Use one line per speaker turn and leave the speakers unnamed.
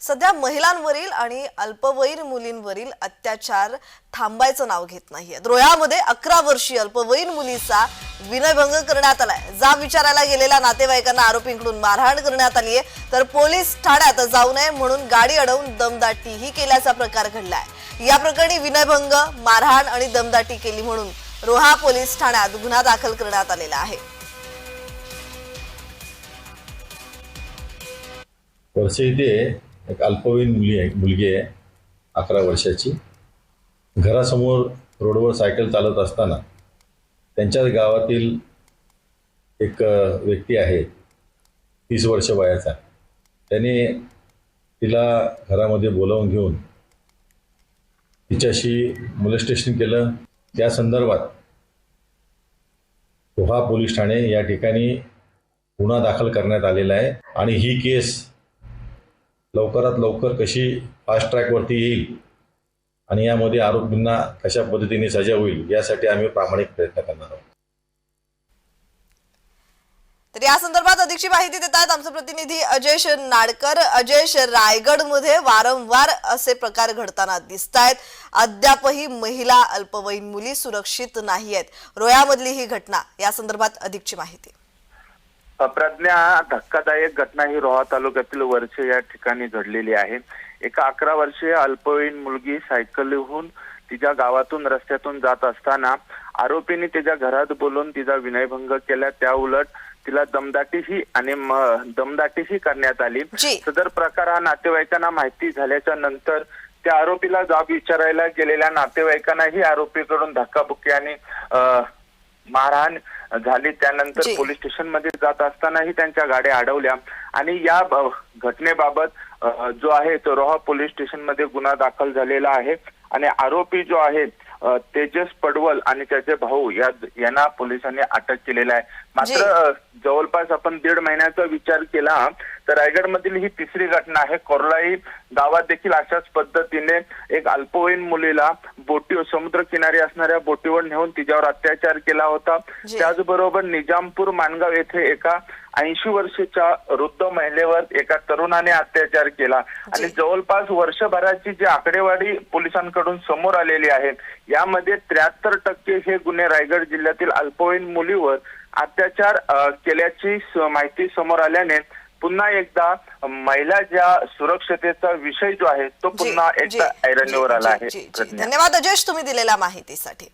सध्या महिलांवरील आणि अल्पवयीन मुलींवरील अत्याचार थांबायचं नाव घेत नाहीये. रोह्यामध्ये अकरा वर्षीय अल्पवयीन मुलीचा विनयभंग करण्यात आलाय. जाब विचारायला गेलेल्या नातेवाईकांना आरोपींकडून मारहाण करण्यात आली आहे. तर पोलीस ठाण्यात जाऊ नये म्हणून गाडी अडवून दमदाटीही केल्याचा प्रकार घडलाय. या प्रकरणी विनयभंग मारहाण आणि दमदाटी केली म्हणून रोहा पोलीस ठाण्यात गुन्हा दाखल करण्यात आलेला आहे.
वर्षे एक अल्पवयीन मुली आहे मुलगी आहे अकरा वर्षाची. घरासमोर रोडवर सायकल चालत असताना त्यांच्याच गावातील एक व्यक्ती आहे तीस वर्ष वयाचा. त्याने तिला घरामध्ये बोलावून घेऊन तिच्याशी मोलेस्टेशन केलं. त्या संदर्भात रोहा पोलीस ठाणे या ठिकाणी गुन्हा दाखल करण्यात आलेला आहे आणि ही केस लवकरात लवकर कशी फास्ट ट्रॅकवरती येईल आणि यामध्ये आरोपींना कशा पद्धतीने सजा होईल यासाठी आम्ही प्रामाणिक प्रयत्न करणार आहोत.
तर या संदर्भात अधिकची माहिती देत आहेत आमचे प्रतिनिधी अजयश नाडकर. अजयश रायगडमध्ये वारंवार असे प्रकार घडताना दिसत आहेत अद्यापही महिला अल्पवयीन मुली सुरक्षित नाही आहेत रोयामधली ही घटना या संदर्भात अधिकची माहिती.
प्रज्ञा धक्कादायक घटना ही रोहा तालुक्यातील वर्षे या ठिकाणी घडलेली आहे. एका अकरा वर्षीय अल्पवयीन मुलगी सायकलहून तिच्या गावातून रस्त्यातून जात असताना आरोपींनी तिच्या घरात बोलून तिचा विनयभंग केला. त्या उलट तिला दमदाटीही आणि दमदाटीही करण्यात आली. सदर प्रकार हा नातेवाईकांना माहिती झाल्याच्यानंतर त्या आरोपीला जाब विचारायला गेलेल्या नातेवाईकांनाही आरोपीकडून धक्काबुक्की आणि मारहाण झाली. त्यानंतर. पोलीस स्टेशनमध्ये जात असतानाही त्यांच्या गाड्या अडवल्या. आणि या घटनेबाबत जो आहे तो रोहा पोलीस स्टेशनमध्ये गुन्हा दाखल झालेला आहे. आणि आरोपी जो आहे तेजस पडवल आणि त्याचे भाऊ या यांना पोलिसांनी अटक केलेला आहे. मात्र जवळपास आपण दीड महिन्याचा विचार केला तर रायगडमधील ही तिसरी घटना आहे. कोरलाई गावात देखील अशाच पद्धतीने एक अल्पवयीन मुलीला बोटी समुद्र किनारी असणाऱ्या बोटीवर नेऊन तिच्यावर अत्याचार केला होता. त्याचबरोबर निजामपूर माणगाव येथे एका ऐंशी वर्षाच्या वृद्ध महिलेवर एका तरुणाने अत्याचार केला आणि. जवळपास वर्षभराची जी आकडेवारी पोलिसांकडून समोर आलेली आहे यामध्ये त्र्याहत्तर टक्के हे गुन्हे रायगड जिल्ह्यातील अल्पवयीन मुलीवर अत्याचार केल्याची माहिती समोर आल्याने पुन्हा एकदा महिला ज्या सुरक्षतेचा विषय जो आहे तो पुन्हा एकदा ऐरणीवर आला आहे.
धन्यवाद अजयश तुम्ही दिलेल्या माहितीसाठी.